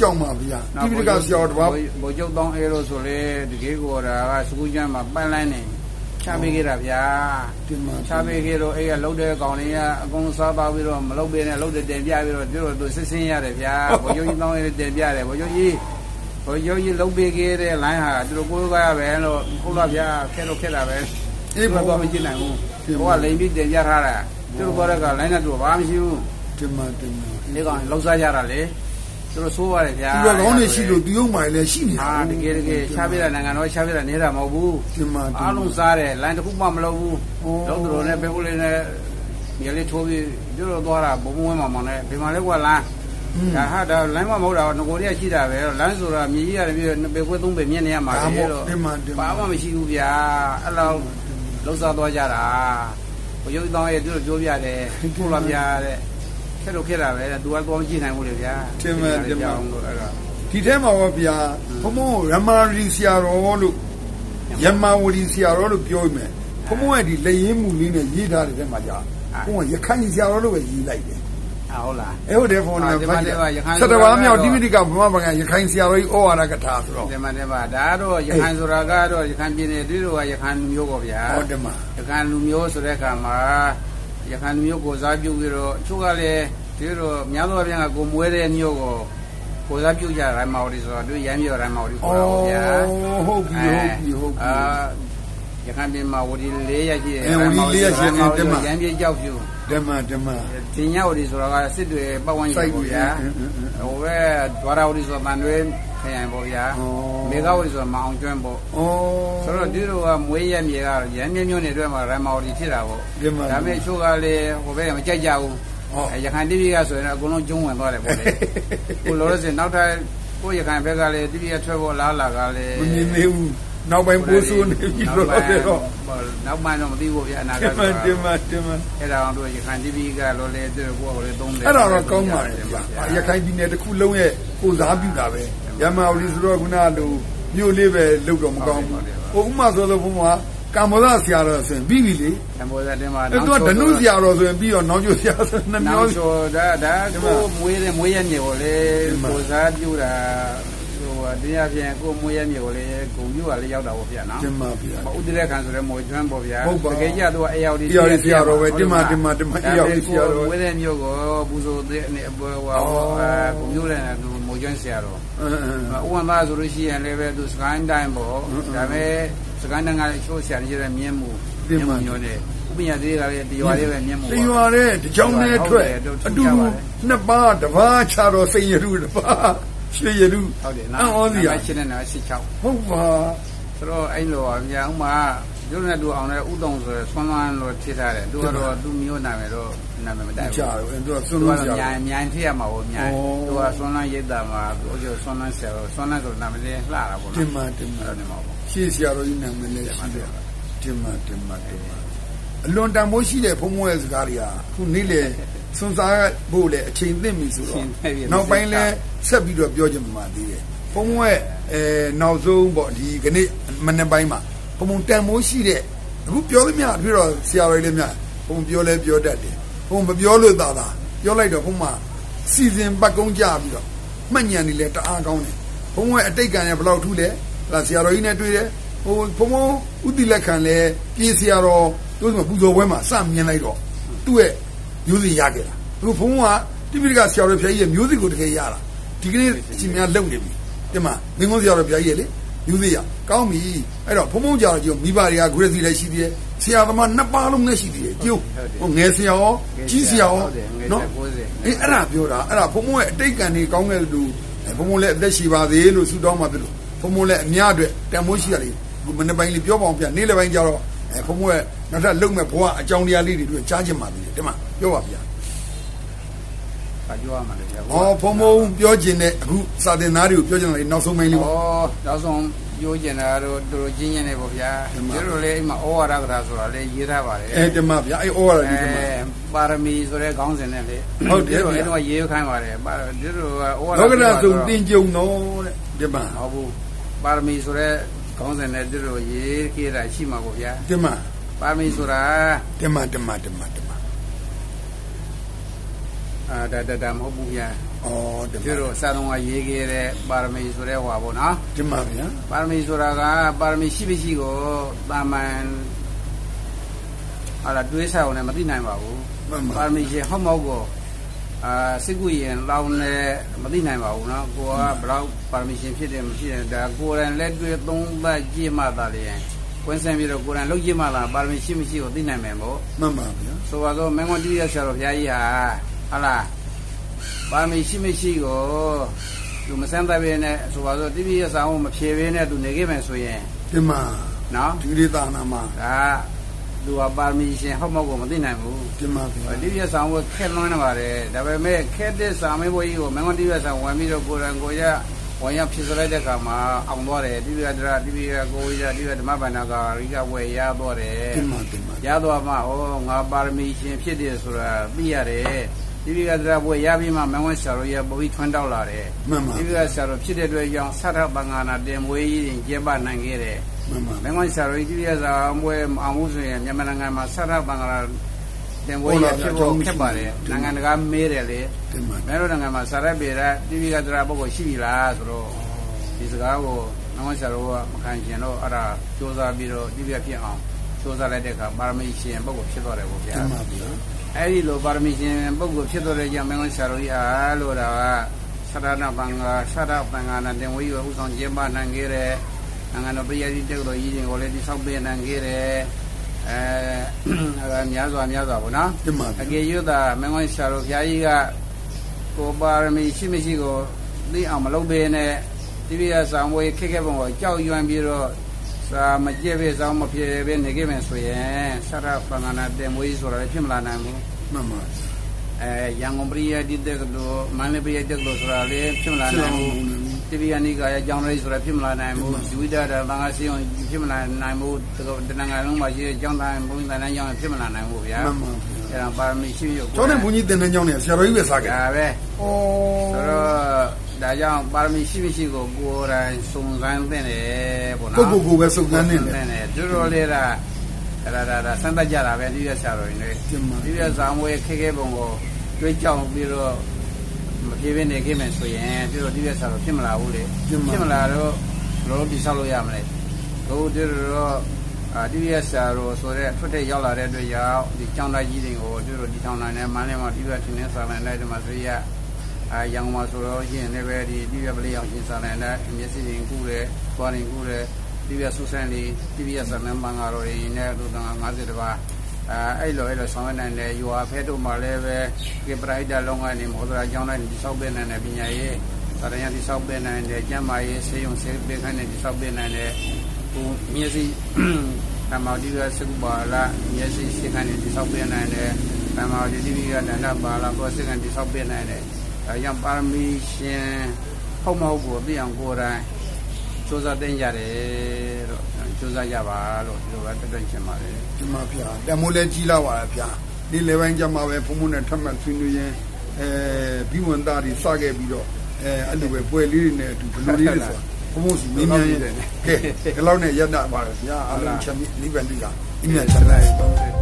ကြောင့်ပါဗျာတိပိဋကဆရာတော်တပါးဘိုလ်ချုပ်တောင်းအဲလို့ဆိုလေတကယ်ကိုတာကစကူးကျမ်းမှာပန်းလိုင်းနေချပေးခဲ့တာဗျာတင်ပါချပေးခဲ့တော့အဲ့ကလှုပ်တဲ့ကောင်လေးကအကုန်စားပါပြီးတော့မလှုပ်ပေးနဲ့လှုပ်တဲ့တင်ပြပြီးတော့တို့တို့စစ်စင်းရတယ်ဗျာဘိုလ်ချုပ်ကြီးတောင်းအဲတင်ပြတယ်ဘိုလ်ချုပ်ကြီးဘိုလ်ချုပ်ကြီးလှုပ်ပေးခဲ့တဲ့လိုင်းဟာသူတို့ကိုယ်ကရပဲလို့ဟုတ်လားဗျာခဲလို့ခဲတာပဲအေးအေးဘောဘာမှမကြည့်နိုင်ဘူးဟိုကလိန်ပြီးတင်ပြထားတာသူတို့ဘောရကလိုင်းနဲ့သူဘာမှမရှိဘူးတင်ပါတင်ပါဒီကောင်လှုပ်စားကြတာလေ သူတို့ဆိုးပါတယ်ဗျာသူကကောင်းနေရှိလို့ဒီုံမှလည်းရှိနေတာဟာတကယ်တကယ်ရှားပြတဲ့နိုင်ငံတော်ရှားပြတဲ့နေတာမဟုတ်ဘူးတင်ပါတင်ပါအားလုံးစားတယ်လိုင်းတစ်ခုမှမလုပ်ဘူးဩလုံးသူတို့နဲ့ပဲဖို့လေးနဲ့မြေလေးထိုးပြီးကျတို့သွားတာဘုံဘုံဝဲမှာမှနဲ့ဒီမှာလေးကလမ်းဒါဟာဒါလိုင်းမမဟုတ်တာငကိုရီးရှိတာပဲလမ်းဆိုတာမြေကြီးရတယ်ပြီးပေခွဲသုံးပေမြင့်နေရမှာဒါလေမို့တော့တင်ပါတင်ပါဘာမှမရှိဘူးဗျာအဲ့လောက်လုံးစားသွားကြတာဘုရုပ်တောင်းရဲ့သူတို့ပြောပြတယ်ပို့လာပြတဲ့ ခက်တော့ခက်တာပဲသူကသွားမကြည့်နိုင်ဘူးလေဗျာလို့အဲ့ဒါဒီထဲမှာပါဗျာဘုံဘုံရမရီဆရာတော်လို့ယမဝရီဆရာတော်လို့ပြောမယ်ဘုံဘုံရဲ့ဒီလက်ရင်းမှုလေးနဲ့ရေးထားတဲ့ထဲမှာကြာဘုံကရခိုင်ဆရာတော်လို့ပဲရေးလိုက်တယ်အာဟုတ်လားအဲ့ဟုတ်တယ်ဖုန်းနံဒီပါမှာတ်ဒီမှာရခိုင်ဆက်တပါးမြောက်တိပိဋကဘုမဘကရခိုင်ဆရာတော်ကြီးဩဝါဒကထာဆိုတော့ဒီမှာဒီမှာဒါတော့ရခိုင်ဆိုတာကတော့ရခိုင်ပြည်နယ်တွေတော့ရခိုင်လူမျိုးပေါ့ဗျာဟုတ်တယ်မှာရခိုင်လူမျိုးဆိုတဲ့အခါမှာ ရခိုင်လူမျိုးကိုစားပြုပြီးတော့အချို့ကလည်းဒီတော့များသောအားဖြင့်ကကိုမွေးတဲ့မျိုးကိုကိုစားပြုကြရိုင်းမော်ဒီဆိုတော့သူရမ်းပြောရိုင်းမော်ဒီဩခေါ်တာပေါ့ဗျာဟုတ်ပြီဟုတ်ပြီဟုတ်ပြီအာရခိုင်ပြည်မှာဝတီ၄ရက်ရှိတယ်အဲဝတီ၄ရက်ရှိတယ်တင်ပါရမ်းပြေကြောက်ဖြူဓမ္မဓမ္မတင်ညဝတီဆိုတာကစစ်တွေပတ်ဝန်းကျင်ပေါ့ဗျာစိုက်ပြီအင်းအင်းအင်းဟိုပဲဒွါရဝတီဆိုတာတန်တွေ ခရိုင်ပေါ့ဗျာဩမေဃဝတီဆိုတာမအောင်ကျွန်းပေါ့ဩဆိုတော့ဒီလိုကမွေးရမြေကရမ်းမြမျိုးနေအတွက်မှာရမော်ဒီဖြစ်တာပေါ့ဒီမှာဒါပေမဲ့ချို့ကလည်းဟိုဘက်ကမကြိုက်ကြဘူးဟောအဲရခိုင်တိပိကဆိုရင်တော့အကုန်လုံးကျုံးဝင်သွားတယ်ပေါ့လေကိုလောရစင်နောက်ထပ်ကိုရခိုင်ဘက်ကလည်းတိပိကထွက်ဖို့လားလာကလည်းမမြင်သေးဘူးနောက်ပိုင်းပိုးဆိုးနေပြီလို့တော့တယ်တော့နောက်ပိုင်းတော့မသိဘူးဗျအနာဓကမ္မဓမ္မဓမ္မအဲ့ဒါအောင်တို့ရခိုင်တိပိကလောလေသူကိုယ်ကိုလည်းသုံးတယ်အဲ့ဒါတော့ကောင်းပါလေဗျာရခိုင်ပြည်နယ်တစ်ခုလုံးရဲ့ကိုစားပြုတာပဲ ရမဝတီဆိုတော့ခုနကလိုမြို့လေးပဲလုတ်တော့မကောင်းဘူးဟိုဥမာဆိုလို့ဘုံကကမ္ဘောဇဆရာတော်ဆိုရင်ပြီးပြီလေတမောဇတင်မှာအဲ့တော့ဒနုဆရာတော်ဆိုရင်ပြီးတော့နောင်ကျဆရာဆိုနှနောမျောင်ချိုဒါဒါကိုမွေးတယ်မွေးရမြေကိုလေကိုစားပြုတာဟိုတရားဖြင့်ကိုမွေးရမြေကိုလေဂုံပြုကလည်းရောက်တာပေါ့ဗျာနော်တင်ပါဗျာဥဒရခံဆိုတဲ့မွေကျွမ်းပေါ့ဗျာဟုတ်ပါတကယ်ကြတော့အယောက်ဒီအေယောက်ဒီဆရာတော်ပဲတင်ပါတင်ပါတင်ပါအေယောက်ဒီဆရာတော်ဝဲတဲ့မျိုးကိုပူဇော်တဲ့နဲ့ဟိုဟိုကိုမျိုးတဲ့သူ မွေကျွမ်းဆရာတော်အင်းအင်းဥဝမ်းသားဆိုလို့ရှိရင်လည်းပဲသူစကိုင်းတိုင်းပေါ့ဒါပေမဲ့စကိုင်းတိုင်းကလည်းချိုးဆရာကြီးတဲ့မြင်းမှုမျိုးတဲ့ဥပညာသေးကလည်းတရားလေးပဲမြင်းမှုတရွာတဲ့တကြောင်နဲ့ထွက်အတူနှစ်ပါးတစ်ပါးခြားတော့စိန်ရတုတစ်ပါးရွှေရတုဟုတ်တယ်အံ့ဩစရာရှင်းနေတာရှင်းချောက်ဟုတ်ပါဆိုတော့အဲ့လိုအများဥမာ ရုပ်နဲ့တူအောင်လည်းဥတုံဆိုဆွမ်းလွမ်းလို့ထိထားတယ်သူကတော့သူမျိုးနာမယ်တော့နာမယ်မတိုင်ဘူးကြာတယ်သူကစွသူန့်ကလို့ဆရာမြိုင်မြိုင်ထိရမှာပေါ့မြိုင်ဩသူကဆွမ်းလန်းရိတ်တာမှာသူအကျိုးဆွမ်းလန်းဆရာဆွမ်းလန်းဆိုနာမည်လေးလှတာပေါ့တင်နော်ပါတင်ပါအဲ့ဒါနေမှာပေါ့ရှေ့ဆရာတော်ကြီးနာမည်လည်းရှိတယ်တင်ပါတင်ပါတင်ပါအလွန်တန်ဖိုးရှိတဲ့ဘုံဘုံရဲ့စကားတွေကခုနေ့လေစွန်စားဖို့လေအချိန်သိမ့်ပြီဆိုတော့နောက်ပိုင်းလဲဆက်ပြီးတော့ပြောချင်မှာသေးတယ်ဘုံဘုံရဲ့အဲနောက်ဆုံးပေါ့ဒီကနေ့မနေ့ပိုင်းမှာ ဘုံဘုံတန်ဖိုးရှိတဲ့အခုပြောသမျှပြီးတော့ဆရာတော်ကြီးလည်းများဘုံပြောလဲပြောတတ်တယ်ဘုံမပြောလို့သာသာပြောလိုက်တော့ဘုံမှာစီစဉ်ပတ်ကုန်းကြပြီးတော့မှတ်ညံနေလဲတအားကောင်းတယ်ဘုံရဲ့အတိတ်ကံရဲ့ဘယ်လောက်ထူးလဲလာဆရာတော်ကြီးနဲ့တွေ့တယ်ဟိုဘုံဘုံဥတီလက်ခံလဲပြေးဆရာတော်တို့ကပူဇော်ပွဲမှာစမြင်လိုက်တော့သူ့ရဲ့မျိုးစင်ရခဲ့တာသူဘုံကတိပိဋကဆရာတော်ဖျားကြီးရဲ့မျိုးစင်ကိုတကယ်ရတာဒီကနေ့အရှင်များလုံနေပြီဒီမှာမင်းကုန်းဆရာတော်ဖျားကြီးရဲ့လေ မျိုးစင်ရကောင်းပြီအဲ့တော့ဘုံဘုံကြာတော့ကြည့်မိဘတွေကဂရစီလည်းရှိသေးတယ်ဆရာသမားနှစ်ပါးလုံးနဲ့ရှိသေးတယ်ကျုပ်ဟိုငယ်ဆရာရောကြီးဆရာရောနော်အေးအဲ့ဒါပြောတာအဲ့ဒါဘုံဘုံရဲ့အတိတ်ကံတွေကောင်းတဲ့လူဘုံဘုံလည်းအသက်ရှိပါသေးလို့ဆုတောင်းပါတယ်လို့ဘုံဘုံလည်းအများအတွက်တန်ဖိုးရှိရတယ်ဒီမနေ့ပိုင်းလေးပြောပါအောင်ပြနေ့လည်းပိုင်းကြတော့အဲဘုံဘုံရဲ့နောက်ထပ်လုံမဲ့ဘဝအကြောင်းတရားလေးတွေတွေ့ကြားချင်ပါသေးတယ်ဒီမှာပြောပါဗျာ ပါကြွားမှာလေဗျာ။အော်ဖုံဖုံပြောခြင်းနဲ့အခုစာတင်သားတွေကိုပြောခြင်းလေနောက်ဆုံးပိုင်းလေးပေါ့ဩနောက်ဆုံးပြောကျင်တာတော့သူတို့ချင်းချင်းနေပေါ့ဗျာသူတို့လည်းအိမ်မှာဩဝါဒကရာဆိုတာလည်းရေးထားပါတယ်။အဲတမဗျာအဲဩဝါဒဒီတမပါရမီဆိုတဲ့ခေါင်းစဉ်နဲ့လေဟုတ်တယ်ဒီဗျာတော့ရေးခိုင်းပါတယ်ပါဒီလိုဩဝါဒလောကနာဆုံးတင်ကြုံတော့တဲ့ဒီမှာဟုတ်ဘူးပါရမီဆိုတဲ့ခေါင်းစဉ်နဲ့ဒီလိုရေးခဲ့တာရှိမှာပေါ့ဗျာဒီမှာပါရမီဆိုတာဒီမှာဒီမှာဒီမှာဒီမှာ အာဒါဒါဒါမဟုတ်ဘူးဗျာဩဒီမှာတို့စာတော်ကရေးခဲ့တဲ့ပါရမီဆိုတဲ့ဟွာပေါ့နော်ဒီမှာဗျာပါရမီဆိုတာကပါရမီရှိမရှိကိုတာမန်အာတွေးဆောင်လည်းမသိနိုင်ပါဘူးပါရမီရှင်ဟောမောက်ကိုအာစစ်ကူရင်လောင်းနေမသိနိုင်ပါဘူးနော်ကိုကဘလောက်ပါရမီရှင်ဖြစ်တယ်မဖြစ်တယ်ဒါကိုယ်တိုင်လက်တွေ့သုံးသပ်ကြည့်မှသာလျှင်ကွင်းဆင်းပြီးတော့ကိုယ်တိုင်လှုပ်ကြည့်မှသာပါရမီရှိမရှိကိုသိနိုင်မယ်ပေါ့မှန်ပါဗျာဆိုပါတော့မင်းကတိရဆရာတော်ဘုရားကြီးဟာ ဟာလားပါရမီရှိမရှိကိုသူမစမ်းသပ်ဘဲနဲ့ဆိုပါတော့တိပိယဆောင်မဖြေဘဲနဲ့သူနေခဲ့မယ်ဆိုရင်ဒီမှာနော်ဒီလေးသာနာမှာဒါသူကပါရမီရှင်ဟောက်မောက်ကိုမသိနိုင်ဘူးဒီမှာဗျာတိပိယဆောင်ကိုခက်လွန်းနေပါတယ်ဒါပေမဲ့ခက်တဲ့စာမေးပွဲကြီးကိုမင်းကွန်တီးရဆောင်ဝင်ပြီးတော့ကိုယ်တိုင်ကိုယ်ရဝင်ရောက်ဖြစ်စလိုက်တဲ့အခါမှာအောင်သွားတယ်တိပိယဒရာတိပိယကိုရတိပိယဓမ္မဗန္နာကရိကဝယ်ရသွားတယ်ဒီမှာဒီမှာရသွားမှဩငါပါရမီရှင်ဖြစ်တယ်ဆိုတာသိရတယ် ဒီပိကသရဘွယ်ရပြီးမှမန်ဝဲဆရာတော်ရပုံပြီးထွန်းတောက်လာတယ်မှန်ပါဒီပိကဆရာတော်ဖြစ်တဲ့အတွက်ကြောင့်ဆထဘင်္ဂနာတင်မွေးကြီးကျင်းပနိုင်ခဲ့တယ်မှန်ပါမန်ဝဲဆရာတော်ဒီပိကစာမွေးအောင်မှုဆိုရင်မြန်မာနိုင်ငံမှာဆထဘင်္ဂနာတင်မွေးရဖြစ်ဖို့ခက်ပါတယ်နိုင်ငံတကာမေးတယ်လေဒီမှာမဲတို့နိုင်ငံမှာဆရပေရဒီပိကသရပုဂ္ဂိုလ်ရှိပြီလားဆိုတော့ဒီစကားကိုမန်ဝဲဆရာတော်ကမခံကျင်တော့အဲ့ဒါစူးစမ်းပြီးတော့ဒီပိကဖြစ်အောင်စူးစမ်းလိုက်တဲ့အခါပါရမီရှင်ပုဂ္ဂိုလ်ဖြစ်သွားတယ်ဗောဗျာဒီမှာဗျာ အဲ့ဒီလိုပါရမီရှင်ပုဂ္ဂိုလ်ဖြစ်တော်တဲ့ကြောင့်မင်းကဆရာတော်ကြီးအားလို့တာကသရဏဘင်္ဂါသရဘင်္ဂါနဲ့တင်ဝေးရဥဆောင်ကျင်းပနိုင်ခဲ့တဲ့နိုင်ငံတော်ပြည်ကြီးတက်တော်ကြီးတွေကိုလည်းတိဆောက်ပေးနိုင်ခဲ့တဲ့အဲအဲများစွာများစွာပေါ့နော်ဒီမှာအကေရွတ်တာမင်းကဆရာတော်ဘုရားကြီးကကိုပါရမီရှိမရှိကိုသိအောင်မလုပ်ပေးနဲ့တိပိယဆောင်ဝေးခက်ခဲပုံကိုကြောက်ရွံ့ပြီးတော့ စာမကြည့်ပဲစောင်းမပြေပဲနေခဲ့မယ်ဆိုရင်သရဘင်္ဂါနဲ့တင်ဝေးဆိုတာလည်းဖြစ်မလာနိုင်ဘူးမှန်ပါအဲရန်ကုန်ပြည်တည်တဲ့လို့မန္တလေးပြည်တက်လို့ဆိုတာလေဖြစ်မလာနိုင်ဘူးတိပိယနိကာယအကြောင်းလေးဆိုတာဖြစ်မလာနိုင်ဘူးဇဝိဒတာဘာသာစီအောင်ဖြစ်မလာနိုင်ဘူးတနင်္ဂနွေလုံးမှာရှိတဲ့အကြောင်းတိုင်းဘုန်းကြီးတိုင်းကြောင်းဖြစ်မလာနိုင်ဘူးဗျာမှန်ပါဗျာအဲဒါပါရမီရှိရုပ်ကျောင်းနဲ့ဘုန်းကြီးတင်တဲ့ကျောင်းနဲ့ဆရာတော်ကြီးပဲစားခဲ့ဒါပဲဩဆိုတော့ ဒါကြောင့်ပါရမီရှိမရှိကိုကိုယ်တိုင်စုံစမ်းသင့်တယ်ပေါ့နော်ကိုကိုကိုပဲစုပ်ကမ်းနေတယ်တယ်တို့တော်လေးကအဲ့ဒါဒါဒါစမ်းသပ်ကြတာပဲဒီရဆရာတော်ကြီးလေဒီမှာဒီရဇာမွေခဲခဲပုံကိုတွေးကြောင်ပြီးတော့မပြေးပြနေခဲ့မယ်ဆိုရင်ဒီလိုဒီရဆရာတော်ဖြစ်မလာဘူးလေဖြစ်မလာတော့လောလောတိဆောက်လို့ရမလဲတို့တို့တော့အာဒီရဆရာတော်ဆိုတဲ့ထွက်တဲ့ရောက်လာတဲ့အတွက်ရောက်ဒီကျောင်းသားကြီးတွေကိုတို့တို့ဒီထောင်နိုင်တဲ့မန်းလေးမှာဒီရထင်းနေဆောင်နိုင်တဲ့ဒီမှာဆိုရ အာရန်ကုန်မှာဆိုတော့ရှင်လည်းပဲဒီဒီရပလေးအောင်ရှင်ဆောင်နိုင်တဲ့မျက်စိရင်ကူးတယ်၊သွားရင်ကူးတယ်ဒီရဆူဆန်လေးဒီရဆန်နံပါတ်ကတော့ရင်းနဲ့တို့တန်50တပါးအဲအဲ့လိုအဲ့လိုဆောင်ရွက်နိုင်တယ်ယူဟာဖဲတို့မှလည်းပဲဒီပရိုက်တာလုံးကနေမောဒရာကျောင်းတိုင်းဒီဆောက်ပေးနိုင်တဲ့ပညာရေးစာရဏဒီဆောက်ပေးနိုင်တဲ့ကျမ်းမာရေးဆေးရုံဆေးပေးခိုင်းတဲ့ဒီဆောက်ပေးနိုင်တဲ့ဟိုမျက်စိအမောဒီရစကူပါလာမျက်စိဆေးခိုင်းတဲ့ဒီဆောက်ပေးနိုင်တဲ့အမောဒီဒီဗီကဒန္တပါလာကိုဆေးခိုင်းဒီဆောက်ပေးနိုင်တဲ့ အဲကြောင့်ပါရမီရှင်ဟုတ်မဟုတ်ကိုသိအောင်ကိုယ်တိုင်စူးစမ်းတင်ကြတယ်လို့စူးစမ်းကြပါလို့ဒီလိုပဲတက်တက်ချင်ပါတယ်ဒီမှာဗျာတမိုးလဲကြီးလာပါလားဗျာဒီလေပိုင်းကျမှပဲဘုံဘုံနဲ့ထပ်မှတ်ဆွေးနွေးရင်အဲဘိဝန်သားတွေစခဲ့ပြီးတော့အဲအဲ့လိုပဲပွဲလေးတွေနဲ့အတူဘယ်လိုလေးတွေဆိုတာဘုံဘုံစီမင်းများရင်ကဲဒီလောက်နဲ့ရက်တာပါလေဗျာအားလုံးချက်မိနိဗ္ဗာန်တိကအင်းမြတ်ချမ်းသာ Gracias.